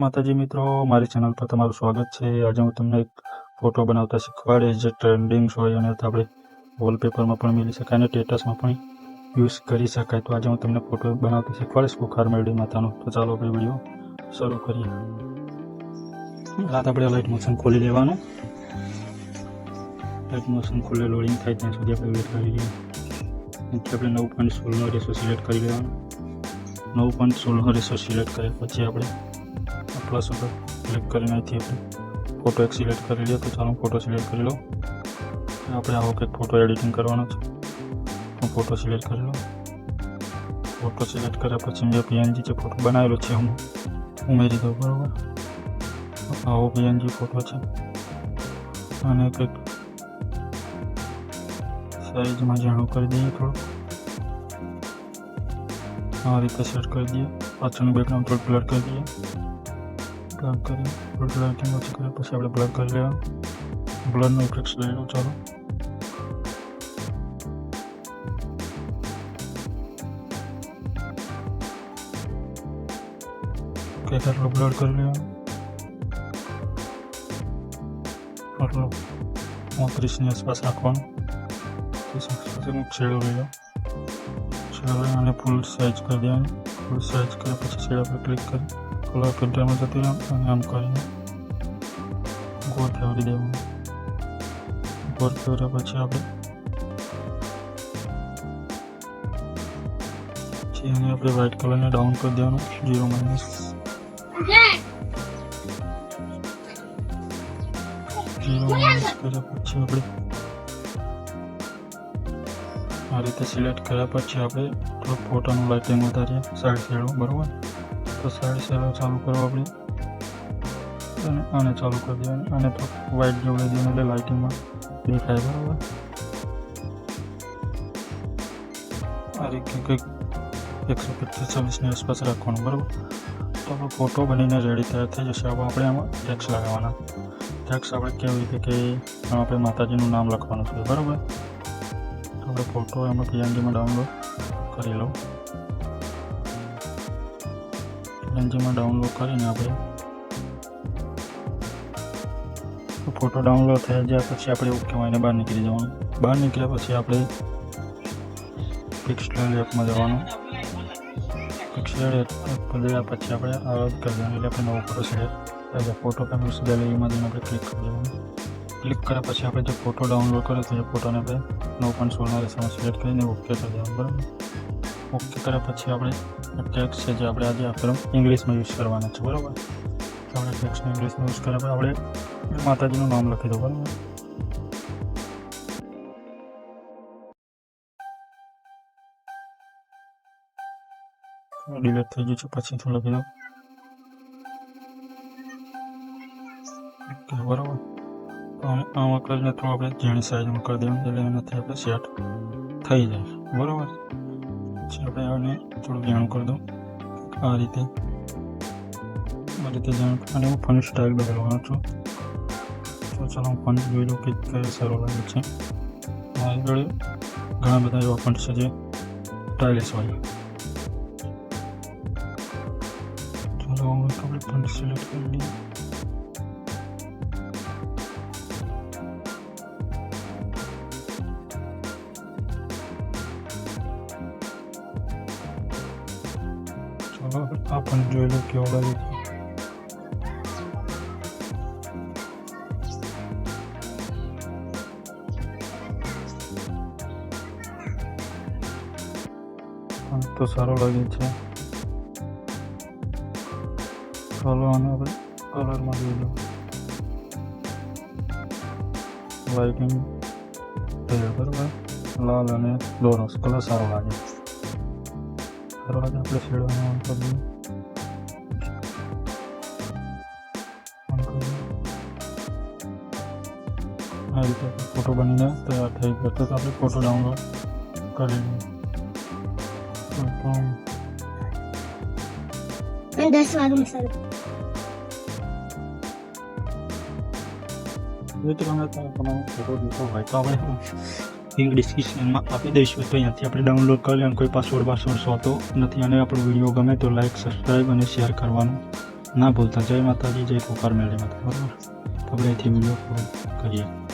માતાજી મિત્રો, મારી ચેનલ પર તમારું સ્વાગત છે. આજે હું તમને એક ફોટો બનાવતા શીખવાડીશ જે ટ્રેન્ડિંગ હોય અને આપણે વોલપેપરમાં પણ મેળવી શકાય અને સ્ટેટસમાં પણ યુઝ કરી શકાય. તો આજે હું તમને ફોટો બનાવતા શીખવાડીશ બુખાર મેળવી માતાનો. તો ચાલો આપણે વીડિયો શરૂ કરીએ. રાત આપણે લાઇટ મોશન ખોલી લેવાનું. લાઇટ મોશન ખોલે લોડિંગ થાય ત્યાં સુધી આપણે વેટ કરી લઈએ. આપણે નવ પોઈન્ટ સોળનો રેસો સિલેક્ટ કરી લેવાનો. નવ પોઈન્ટ સોળનો રેસો સિલેક્ટ કર્યા પછી આપણે પ્લસ ઉપર ક્લિક કરીને અહીંથી આપણે ફોટો એક સિલેક્ટ કરી લઈએ તો ચાલો ફોટો સિલેક્ટ કરી લઉં આપણે આવો કંઈક ફોટો એડિટિંગ કરવાનો છે. હું ફોટો સિલેક્ટ કરી લઉં. ફોટો સિલેક્ટ કર્યા પછી જે પીએનજી જે ફોટો બનાવેલો છે હું ઉમેરી દઉં, બરાબર? આવો પીએનજી ફોટો છે. અને કંઈક સાઈઝમાં જાણું કરી દઈએ થોડું આ રીતે સેટ કરી દઈએ. પાછળનું બેકગ્રાઉન્ડ થોડું બ્લર કરી દઈએ. બ્લર કરી થોડું લાઇટિંગ કરીએ પછી આપણે બ્લડ કરી લેવા બ્લરનો ઇફેક્ટ લઈ લો ચાલો. કે આટલું બ્લડ કરી લેવા આટલું પાંત્રીસની આસપાસ રાખવાનું ત્રીસ આસપાસ લઈ લો છેડો લઈ અને ફૂલ સાઇઝ કરી દેવાની. ફૂલ સાઇઝ કર્યા પછી છેડા પર ક્લિક કરી. કલર ફિલ્ટરમાં જતી રહેવાનું અને આમ કરીને ગોળ ફેવરી દેવાનું ગોળ ફેવર્યા પછી આપણે પછી એને આપણે વ્હાઇટ કલરને ડાઉન કરી દેવાનું, જીરો માઇનસ માઇનસ કર્યા પછી આપણે આ રીતે સિલેક્ટ કર્યા પછી આપણે થોડું ફોટાનું લાઇટિંગ વધારીએ, સાઈડ શેડો બરાબર? તો સાઈડ શેડો ચાલુ કરો આપણે. અને આને ચાલુ કરી દેવાનું. આને તો વ્હાઇટ જોડાઈ દેવાનું એટલે લાઇટિંગમાં દેખાય, બરાબર? આ રીતે કંઈક એકસો પચીસ ચાલીસની આસપાસ રાખવાનું, બરાબર? તો આપણો ફોટો બનીને રેડી તૈયાર થઈ જશે. હવે આપણે આમાં ટેક્સ લગાવવાના. ટેક્સ આપણે કેવી રીતે કે આપણે માતાજીનું નામ લખવાનું છે, બરાબર? આપણે ફોટો એમાં પીએનજીમાં ડાઉનલોડ કરી લઉં. પીએનજીમાં ડાઉનલોડ કરીને આપણે ફોટો ડાઉનલોડ થયા જ્યાં પછી આપણે ઓકે વાઈને બહાર નીકળી જવાનું. બહાર નીકળ્યા પછી આપણે પિક્સેલ એપમાં જવાનું. પિક્સેલ એપ પર પછી આપણે રદ કરી દેવાનું એટલે આપણે નવો ફોટો એટલે ફોટો કેમેરા ગેલેરીમાં જઈને આપણે ક્લિક કરી દેવાનું. ક્લિક કર્યા પછી આપણે જે ફોટો ડાઉનલોડ કર્યો તો એ ફોટોને આપણે નવ પોઈન્ટ સોળના રેસામાં સિલેક્ટ કરીને ઓકે કરી દેવાનું. બરાબર? ઓકે કર્યા પછી આપણે ટેક્સ છે જે આપણે આજે આપણે ઇંગ્લિશમાં યુઝ કરવાના છે, બરાબર? આપણે ટેક્સને ઇંગ્લિશમાં યુઝ કર્યા પછી આપણે માતાજીનું નામ લખી દો બરાબર? ડિલેટ થઈ ગયું છે, પછી થોડું લખી દો બરાબર? તો આમ- આમાં કરીને થોડું આપણે ઝીણી સાઈઝમાં કરી દેવાનું એટલે એનાથી આપણે સેટ થઈ જાય બરાબર? પછી આપણે આને થોડું જાણું કરી દઉં. આ રીતે. આ રીતે જાણ. અને હું ફન સ્ટાઇલ બદલવાનો છું. તો ચાલો હું ફન જોઈ લઉં કે કયો સારો લાગે છે. મારી ઘણા બધા એવા ફંડ છે જે સ્ટાઇલિશ હોય ચાલો આપણે ફંડ સિલેક્ટ કરી લઈએ. આપણે આ ફંડ જોઈ લો કેવો લાગે છે તો સારો લાગે છે ચાલો આને આપણે કલરમાં જોઈ લો લાઇટિંગ બરાબર લાલ અને દોરસ કલર સારો લાગે સારો લાગે આપણે શેડવાનું ઓન કરી દઈએ. આ રીતે ફોટો બનીને તૈયાર થઈ ગયો. તો આપણે ફોટો ડાઉનલોડ કરી લઈએ. દસ વાગે સર મિત્રો અમે તો તમારો ફોટો જોતો હોય તો આપણે લિંક ડિસ્ક્રિપ્શનમાં આપી દઈશું. તો અહીંયાથી આપણે ડાઉનલોડ કરી અને કોઈ પાસવર્ડ પાસવર્ડ હોતો નથી અને આપણો વીડિયો ગમે તો લાઈક સબસ્ક્રાઈબ અને શેર કરવાનું. ના ભૂલતા. જય માતાજી, જય પોકાર મેળી માતા બરાબર આપણે અહીંથી વીડિયો કરીએ.